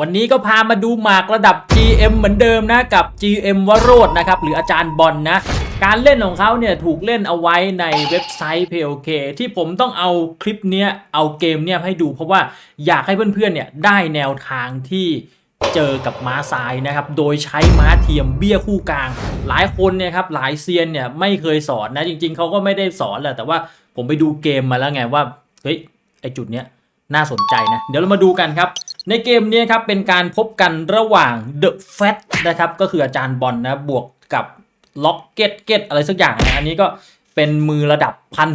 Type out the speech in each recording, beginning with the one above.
วันนี้ก็พามาดูหมากระดับ GM เหมือนเดิมนะกับ GM วโรจนะครับหรืออาจารย์บอลนะ การเล่นของเขาเนี่ยถูกเล่นเอาไว้ในเว็บไซต์ POK ที่ผมต้องเอาคลิปเนี้ยเอาเกมเนี่ยให้ดูเพราะว่าอยากให้เพื่อนๆเนี่ยได้แนวทางที่เจอกับม้าทรายนะครับ โดยใช้ม้าเทียมเบี้ยคู่กลาง หลายคนเนี่ยครับหลายเซียนเนี่ยไม่เคยสอนนะจริง ๆเขาก็ไม่ได้สอนแหละแต่ว่าผมไปดูเกมมาแล้วไงว่าเฮ้ยไอจุดเนี้ยน่าสนใจนะ เดี๋ยวเรามาดูกันครับ ในเกมนี้ครับเป็นการพบกันระหว่าง The Fat นะครับก็คืออาจารย์บอลนะบวกกับล็อกเก็ตเก็ตอะไรสักอย่างนะอันนี้ก็เป็นมือระดับ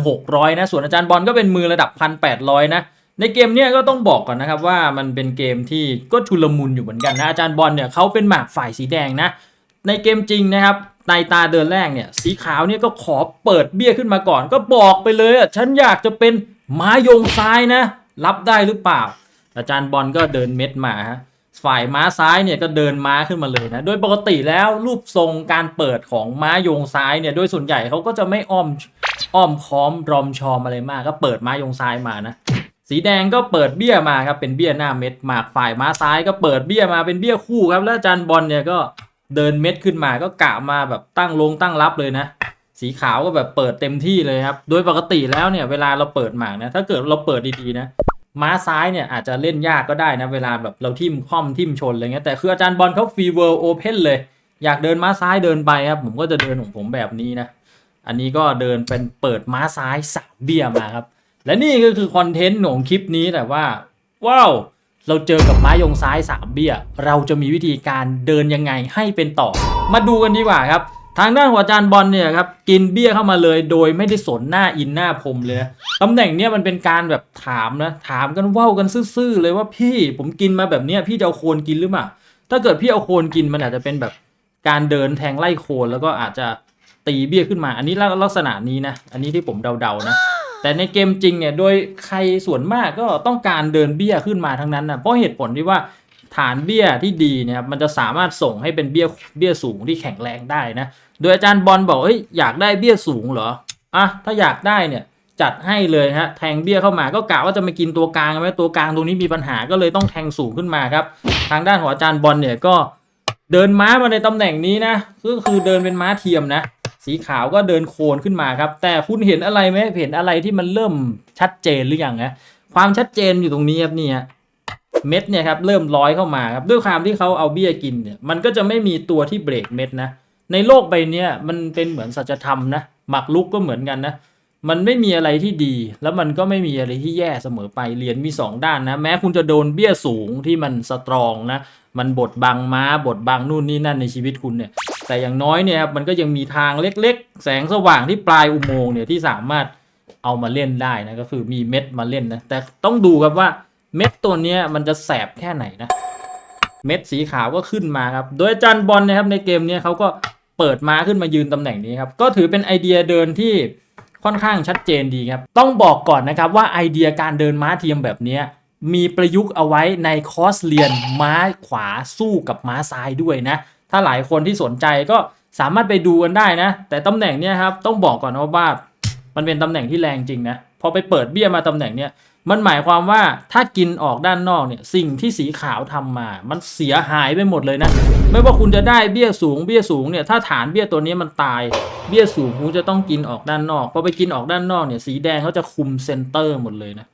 1,600 นะ ส่วนอาจารย์บอลก็เป็นมือระดับ 1,800 นะ ในเกมเนี้ยก็ต้องบอกก่อนนะครับว่ามันเป็นเกมที่ก็ชุลมุนอยู่เหมือนกันนะ อาจารย์บอลเนี่ยเขาเป็นหมากฝ่ายสีแดงนะ ในเกมจริงนะครับในตาเดินแรกเนี่ย สีขาวเนี่ยก็ขอเปิดเบี้ยขึ้นมาก่อน ก็บอกไปเลยอะฉันอยากจะเป็นม้ายงซ้ายนะ รับได้หรือเปล่า อาจารย์บอลก็เดินเม็ดมาฮะฝ่ายม้าซ้ายเนี่ยก็เดินม้าขึ้นมาเลยนะโดยปกติแล้วรูปทรงการเปิดของม้าโยงซ้ายเนี่ยโดยส่วนใหญ่เขาก็จะไม่อ้อมอ้อมค้อมรอมชอมอะไรมาก ก็เปิดม้าโยงซ้ายมานะสีแดงก็เปิดเบี้ยมาครับเป็นเบี้ยหน้าเม็ดหมากฝ่ายม้าซ้ายก็เปิดเบี้ยมาเป็นเบี้ยคู่ครับแล้วอาจารย์บอลเนี่ยก็เดินเม็ดขึ้นมาก็กะมาแบบตั้งลงตั้งรับเลยนะสีขาวก็แบบเปิดเต็มที่เลยครับ โดยปกติแล้วเนี่ยเวลาเราเปิดหมากนะ ถ้าเกิดเราเปิดดีๆนะ ม้าซ้ายเนี่ยอาจจะเล่นยากก็ได้นะ เวลาแบบเราทิมคว่ำทิมชนอะไรเงี้ยแต่คืออาจารย์บอลเขาฟรีเวิร์โอเพนเลย อยากเดินม้าซ้ายเดินไปครับ ผมก็จะเดินของผมแบบนี้นะ อันนี้ก็เดินเป็นเปิดม้าซ้ายสามเบี้ยมาครับ และนี่ก็คือคอนเทนต์ของคลิปนี้แต่ว่าว้าวเราเจอกับม้ายงซ้ายสามเบี้ย เราจะมีวิธีการเดินยังไงให้เป็นต่อ มาดูกันดีกว่าครับ ทางด้านของอาจารย์บอลเนี่ยครับกินเบี้ยเข้ามาเลยโดยไม่ได้สนหน้าอินหน้าพรมเลยนะตำแหน่งเนี้ยมันเป็นการแบบถามนะถามกันว้าวกันซื่อๆเลยว่าพี่ผมกินมาแบบเนี้ยพี่จะเอาโคนกินหรือเปล่าถ้าเกิดพี่เอาโคนกินมันอาจจะเป็นแบบการเดินแทงไล่โคนแล้วก็อาจจะตีเบี้ยขึ้นมา อันนี้ลักษณะนี้นะอันนี้ที่ผมเดาๆนะแต่ในเกมจริงเนี่ยโดยใครส่วนมากก็ต้องการเดินเบี้ยขึ้นมาทั้งนั้นนะเพราะเหตุผลที่ว่า ฐานเบี้ยที่ดีเนี่ยครับมันจะสามารถส่งให้เป็นเบี้ยเบี้ยสูงที่แข็งแรงได้นะ โดยอาจารย์บอลบอกเอ้ยอยากได้เบี้ยสูงเหรออะถ้าอยากได้เนี่ยจัดให้เลยฮะแทงเบี้ยเข้ามาก็กะว่าจะมากินตัวกลางไหมตัวกลางตรงนี้มีปัญหาก็เลยต้องแทงสูงขึ้นมาครับ ทางด้านของอาจารย์บอลเนี่ยก็เดินม้ามาในตำแหน่งนี้นะก็คือเดินเป็นม้าเทียมนะสีขาวก็เดินโคนขึ้นมาครับ แต่คุณเห็นอะไรไหมเห็นอะไรที่มันเริ่มชัดเจนหรือยังนะความชัดเจนอยู่ตรงนี้ครับนี่ย เม็ดเนี่ยครับเริ่มร้อยเข้ามาครับด้วยความที่เขาเอาเบี้ยกินเนี่ยมันก็จะไม่มีตัวที่เบรกเม็ดนะในโลกใบเนี้ยมันเป็นเหมือนสัจธรรมนะหมักลุกก็เหมือนกันนะมันไม่มีอะไรที่ดี แล้วมันก็ไม่มีอะไรที่แย่เสมอไปเหรียญมีสองด้านนะ แม้คุณจะโดนเบี้ยสูงที่มันสตรองนะ มันบดบังม้าบดบังนู่นนี่นั่นในชีวิตคุณเนี่ย แต่อย่างน้อยเนี่ยครับมันก็ยังมีทางเล็กๆ แสงสว่างที่ปลายอุโมงค์เนี่ยที่สามารถเอามาเล่นได้นะก็คือมีเม็ดมาเล่นนะแต่ต้องดูครับว่า เม็ดตัวนี้มันจะแสบแค่ไหนนะ เม็ดสีขาวก็ขึ้นมาครับ โดยจารย์บอลนะครับในเกมนี้เขาก็เปิดม้าขึ้นมายืนตำแหน่งนี้ครับ ก็ถือเป็นไอเดียเดินที่ค่อนข้างชัดเจนดีครับ ต้องบอกก่อนนะครับว่าไอเดียการเดินม้าเทียมแบบนี้มีประยุกต์เอาไว้ในคอร์สเรียนม้าขวาสู้กับม้าซ้ายด้วยนะ ถ้าหลายคนที่สนใจก็สามารถไปดูกันได้นะ แต่ตำแหน่งเนี้ยครับต้องบอกก่อนว่ามันเป็นตำแหน่งที่แรงจริงนะ พอไปเปิดเบี้ยมาตำแหน่งเนี้ย มันหมายความว่าถ้ากินออกด้านนอกเนี่ยสิ่งที่สีขาวทำมา มันเสียหายไปหมดเลยนะ ไม่ว่าคุณจะได้เบี้ยสูงเบี้ยสูงเนี่ยถ้าฐานเบี้ยตัวนี้มันตาย เบี้ยสูงคุณจะต้องกินออกด้านนอกพอไปกินออกด้านนอกเนี่ยสีแดงเขาจะคุมเซนเตอร์หมดเลยนะ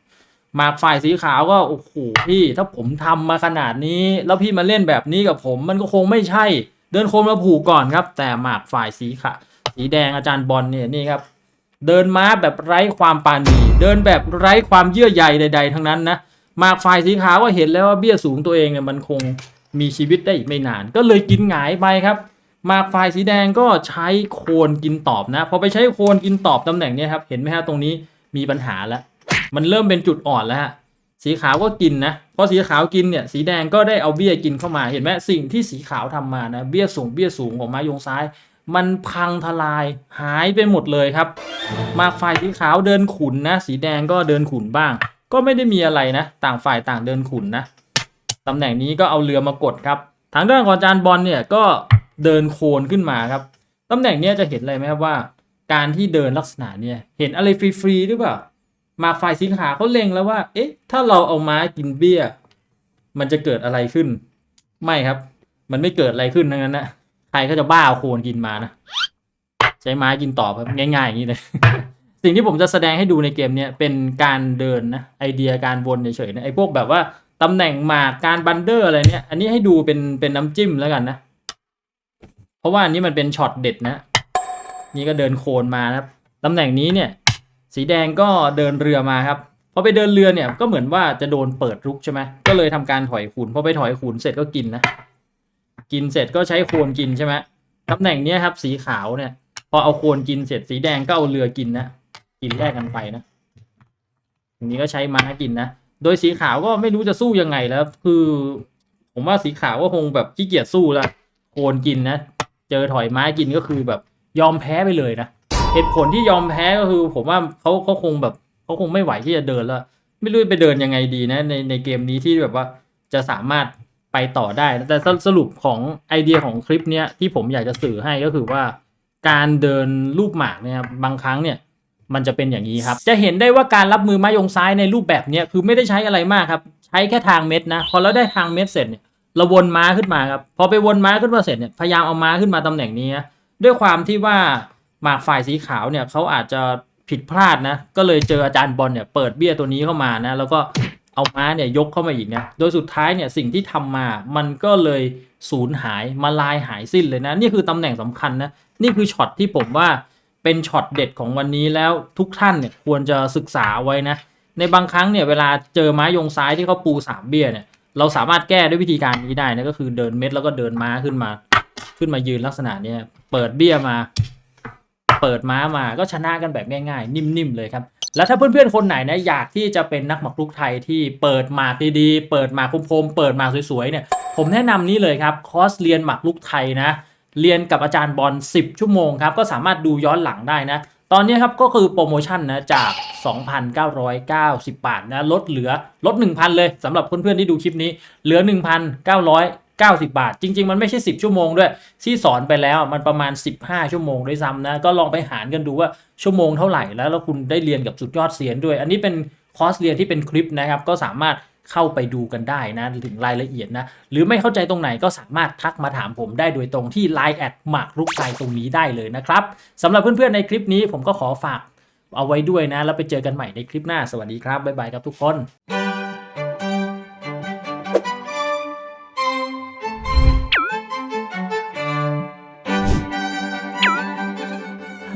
หมากฝ่ายสีขาวก็โอ้โหพี่ถ้าผมทำมาขนาดนี้ แล้วพี่มาเล่นแบบนี้กับผม มันก็คงไม่ใช่ เดินโคมมาผูกก่อนครับ แต่หมากฝ่ายสีขาวสีแดงอาจารย์บอลเนี่ยนี่ครับ เดินม้าแบบไร้ความปรานีเดินแบบไร้ความเยื่อใยใด ๆ ทั้งนั้นนะมากฝ่ายสีขาวก็เห็นแล้วว่าเบี้ยสูงตัวเองเนี่ยมันคงมีชีวิตได้อีกไม่นาน ก็เลยกินหงายไปครับมากฝ่ายสีแดงก็ใช้โคนกินตอบนะพอไปใช้โคนกินตอบตำแหน่งเนี้ยครับเห็นไหมฮะตรงนี้มีปัญหาแล้ว มันเริ่มเป็นจุดอ่อนแล้วฮะสีขาวก็กินนะพอสีขาวกินเนี่ยสีแดงก็ได้เอาเบี้ยกินเข้ามาเห็นไหมสิ่งที่สีขาวทำมานะเบี้ยสูงเบี้ยสูงของม้ายงซ้าย มันพังทลายหายไปหมดเลยครับ มากฝ่ายสีขาวเดินขุนนะ สีแดงก็เดินขุนบ้าง ก็ไม่ได้มีอะไรนะ ต่างฝ่ายต่างเดินขุนนะตำแหน่งนี้ก็เอาเรือมากดครับทางด้านของอาจารย์บอลเนี่ยก็เดินโคนขึ้นมาครับตำแหน่งนี้จะเห็นอะไรไหมครับว่า การที่เดินลักษณะเนี่ยเห็นอะไรฟรีๆหรือเปล่ามาฝ่ายสีขาวเขาเล็งแล้วว่า เอ๊ะ ถ้าเราเอาไม้กินเบี้ย มันจะเกิดอะไรขึ้น ไม่ครับ มันไม่เกิดอะไรขึ้นทั้งนั้นนะ ใครก็จะบ้าเอาโคนกินมานะ ใช้ไม้กินต่อครับง่ายๆอย่างนี้เลย สิ่งที่ผมจะแสดงให้ดูในเกมเนี้ยเป็นการเดินนะไอเดียการวนเฉยๆนะไอพวกแบบว่าตำแหน่งหมากการบันเดอร์อะไรเนี่ย อันนี้ให้ดูเป็นเป็นน้ำจิ้มแล้วกันนะ เพราะว่าอันนี้มันเป็นช็อตเด็ดนะ นี่ก็เดินโคนมานะครับตำแหน่งนี้เนี่ย สีแดงก็เดินเรือมาครับพอไปเดินเรือเนี่ยก็เหมือนว่าจะโดนเปิดรุกใช่ไหมก็เลยทำการถอยขุนพอไปถอยขุนเสร็จก็กินนะ กินเสร็จก็ใช้โคนกินใช่ไหมตำแหน่งเนี้ยครับ สีขาวเนี่ย พอเอาโคนกินเสร็จสีแดงก็เอาเรือกินนะกินแยกกันไปนะอันนี้ก็ใช้ม้ากินนะโดยสีขาวก็ไม่รู้จะสู้ยังไงแล้ว คือ ผมว่าสีขาวก็คงแบบขี้เกียจสู้ละโคนกินนะเจอถอยม้ากินก็คือแบบยอมแพ้ไปเลยนะเหตุผลที่ยอมแพ้ก็คือ ผมว่าเขาเขาคงแบบเขาคงไม่ไหวที่จะเดินแล้ว ไม่รู้ไปเดินยังไงดีนะ ในในเกมนี้ที่แบบว่าจะสามารถ ไปต่อได้ แต่สรุปของไอเดียของคลิปเนี้ยที่ผมอยากจะสื่อให้ก็คือว่า การเดินรูปหมากเนี่ยบางครั้งเนี่ยมันจะเป็นอย่างนี้ครับ จะเห็นได้ว่าการรับมือไม้ยงซ้ายในรูปแบบเนี้ยคือไม่ได้ใช้อะไรมากครับ ใช้แค่ทางเม็ดนะ พอเราได้ทางเม็ดเสร็จเนี่ยเราวนม้าขึ้นมาครับ พอไปวนม้าขึ้นมาเสร็จเนี่ยพยายามเอาม้าขึ้นมาตำแหน่งนี้ ด้วยความที่ว่าหมากฝ่ายสีขาวเนี่ยเขาอาจจะผิดพลาดนะ ก็เลยเจออาจารย์บอลเนี่ยเปิดเบี้ยตัวนี้เข้ามานะ แล้วก็ เอาม้าเนี่ยยกเข้ามาอีกนะ โดยสุดท้ายเนี่ยสิ่งที่ทำมา มันก็เลยสูญหายมาลายหายสิ้นเลยนะ นี่คือตำแหน่งสำคัญนะ นี่คือช็อตที่ผมว่าเป็นช็อตเด็ดของวันนี้แล้วทุกท่านเนี่ยควรจะศึกษาไว้นะ ในบางครั้งเนี่ยเวลาเจอม้ายงซ้ายที่เขาปูสามเบี้ยเนี่ยเราสามารถแก้ด้วยวิธีการนี้ได้นะก็คือเดินเม็ดแล้วก็เดินม้าขึ้นมา ขึ้นมายืนลักษณะเนี้ยเปิดเบี้ยมา เปิดม้ามาก็ชนะกันแบบง่าย ๆ นิ่มๆเลยครับ แล้วถ้าเพื่อนๆ คนไหนนะอยากที่จะเป็นนักหมากรุกไทยที่เปิดหมากดีๆ เปิดหมากคมๆ เปิดหมากสวยๆ เนี่ย ผมแนะนำนี้เลยครับ คอร์สเรียนหมากรุกไทยนะ เรียนกับอาจารย์บอล 10 ชั่วโมงครับ ก็สามารถดูย้อนหลังได้นะ ตอนนี้ครับก็คือโปรโมชั่นนะจาก 2,990 บาทนะ ลดเหลือลด 1,000 เลยสำหรับเพื่อนๆ ที่ดูคลิปนี้ เหลือ 90 บาท จริง ๆ มันไม่ใช่ 10 ชั่วโมงด้วย ที่สอนไปแล้วมันประมาณ 15 ชั่วโมงด้วยซ้ำนะ ก็ลองไปหารกันดูว่าชั่วโมงเท่าไหร่แล้วแล้วคุณได้เรียนกับสุดยอดเสียนด้วย อันนี้เป็นคอร์สเรียนที่เป็นคลิปนะครับ ก็สามารถเข้าไปดูกันได้นะ ถึงรายละเอียดนะ หรือไม่เข้าใจตรงไหนก็สามารถทักมาถามผมได้โดยตรงที่ Line แอดหมากรุกไทตรงนี้ได้เลยนะครับสำหรับเพื่อนๆในคลิปนี้ผมก็ขอฝากเอาไว้ด้วยนะ แล้วไปเจอกันใหม่ในคลิปหน้าสวัสดีครับบ๊ายบายครับทุกคน